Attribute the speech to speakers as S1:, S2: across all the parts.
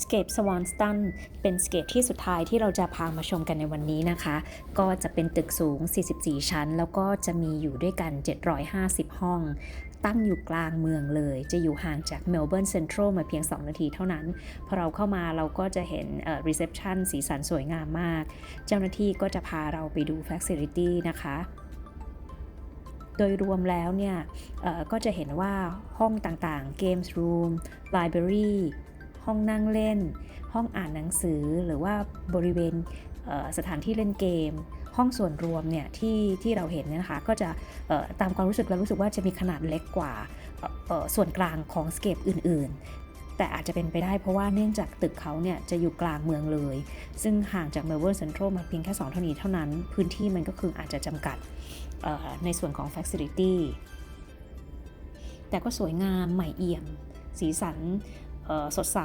S1: สเกปสวอนสตันเป็นสเกปที่สุดท้ายที่เราจะพามาชมกันในวันนี้นะคะ ก็จะเป็นตึกสูง 44 ชั้น แล้วก็จะมีอยู่ด้วยกัน 750 ห้อง ตั้งอยู่กลางเมืองเลย จะอยู่ห่างจากเมลเบิร์นเซ็นทรัลมาเพียง 2 นาทีเท่านั้น พอเราเข้ามาเราก็จะเห็นรีเซพชันสีสันสวยงามมาก เจ้าหน้าที่ก็จะพาเราไปดู Facility นะคะโดยรวมแล้วเนี่ยก็จะเห็นว่าห้องต่างๆ Games Room Library ห้องนั่งเล่น ห้องอ่านหนังสือหรือว่าบริเวณเสถานที่เล่นเกม ห้องส่วนรวมเนี่ยที่ที่เราเห็นเนี่ยนะคะก็จะตามความรู้สึกเรารู้สึกว่าจะมีขนาดเล็กกว่าส่วนกลางของสเกปอื่นๆแต่อาจจะเป็นไปได้เพราะว่าเนื่องจากตึกเขาเนี่ยจะอยู่กลางเมืองเลย ซึ่งห่างจากเมลเบิร์นเซ็นทรัลมาเพียงแค่ 2 เท่านี้เท่านั้น พื้นที่มันก็คืออาจจะจำกัดในส่วนของ Facility แต่ก็สวยงามใหม่เอี่ยม สีสัน สดใส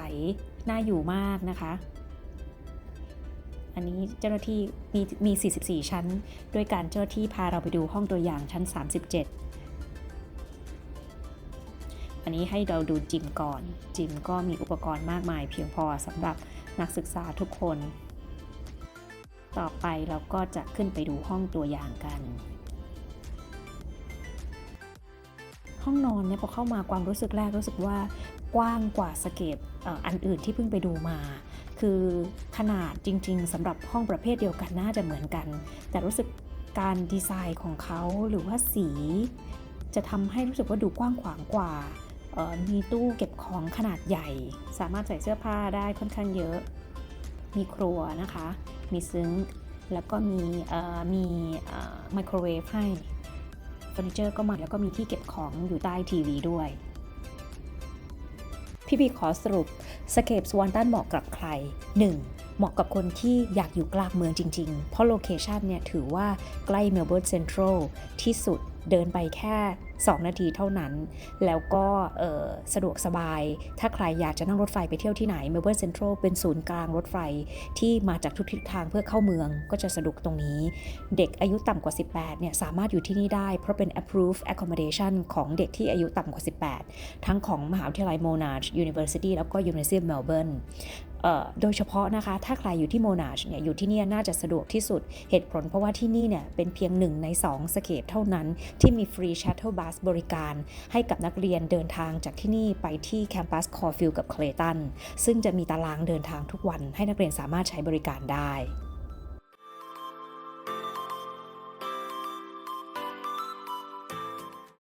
S1: น่าอยู่มากนะคะ อันนี้เจ้าหน้าที่มีมี 44 ชั้น ด้วยการเจ้าหน้าที่พาเราไปดูห้องตัวอย่างชั้น 37 อันนี้ให้เราดูจิมก่อน จิมก็มีอุปกรณ์มากมาย เพียงพอสำหรับนักศึกษาทุกคน ต่อไปเราก็จะขึ้นไปดูห้องตัวอย่างกัน ห้องนอนเนี่ยพอเข้ามาความรู้สึกแรกรู้สึกว่ากว้างกว่าสเกปอันอื่นที่เพิ่งไปดูมา คือขนาดจริง ๆสำหรับห้องประเภทเดียวกันน่าจะเหมือนกัน แต่รู้สึกการดีไซน์ของเขาหรือว่าสี จะทำให้รู้สึกว่าดูกว้างขวางกว่ามีตู้เก็บของขนาดใหญ่ สามารถใส่เสื้อผ้าได้ค่อนข้างเยอะ มีครัวนะคะ มีซึ้ง แล้วก็มีมีไมโครเวฟให้ เฟอร์นิเจอร์ก็มาแล้วก็มีที่เก็บของอยู่ใต้ทีวีด้วย พี่พีขอสรุปสเคปสวอนตันเหมาะกับใคร 1. เหมาะกับคนที่อยากอยู่กลางเมืองจริง ๆ เพราะโลเคชันเนี่ยถือว่าใกล้เมลเบิร์นเซ็นทรัลที่สุดเดินไปแค่ 2 นาทีเท่านั้น แล้วก็สะดวกสบาย ถ้าใครอยากจะนั่งรถไฟไปเที่ยวที่ไหนเมลเบิร์นเซ็นทรัลเป็นศูนย์กลางรถไฟที่มาจากทุกทิศทางเพื่อเข้าเมืองก็จะสะดวกตรงนี้ เด็กอายุต่ำกว่า 18เนี่ยสามารถอยู่ที่นี่ได้ เพราะเป็น approved accommodation ของเด็กที่อายุต่ำกว่า 18 ทั้งของมหาวิทยาลัย Monash University แล้วก็ University of Melbourne โดยเฉพาะนะคะถ้าใครอยู่ที่โมนาชเนี่ยอยู่ที่นี่น่าจะสะดวกที่สุด เหตุผลเพราะว่าที่นี่เนี่ยเป็นเพียงหนึ่งใน 2 สเกตเท่านั้น ที่มีฟรีชัตเทิลบัสบริการ ให้กับนักเรียนเดินทางจากที่นี่ไปที่แคมปัสคอร์ฟิลกับเคลตันซึ่งจะมีตารางเดินทางทุกวันให้นักเรียนสามารถใช้บริการได้